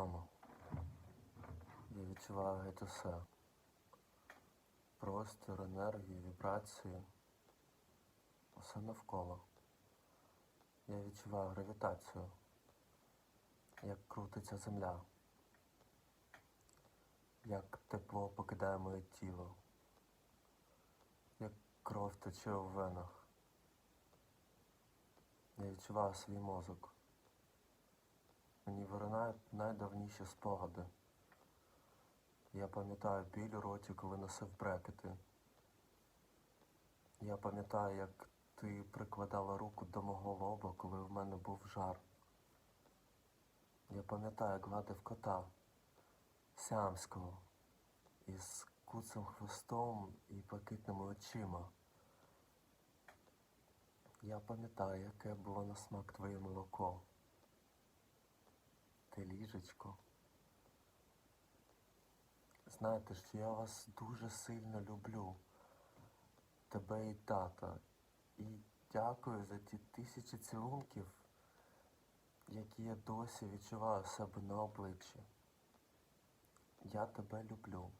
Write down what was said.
Мамо, я відчуваю геть усе. Простір, енергію, вібрації. Усе навколо. Я відчуваю гравітацію, як крутиться земля, як тепло покидає моє тіло, як кров тече у венах. Я відчуваю свій мозок. Мені виринають найдавніші спогади. Я пам'ятаю біль у роті, коли носив брекети. Я пам'ятаю, як ти прикладала руку до мого лоба, коли в мене був жар. Я пам'ятаю, як гладив кота сямського із куцим хвостом і блакитними очима. Я пам'ятаю, яке було на смак твоє молоко. Ти ліжечко. Знаєте, що я вас дуже сильно люблю. Тебе і тата. І дякую за ті тисячі цілунків, які я досі відчуваю в себе на обличчі. Я тебе люблю.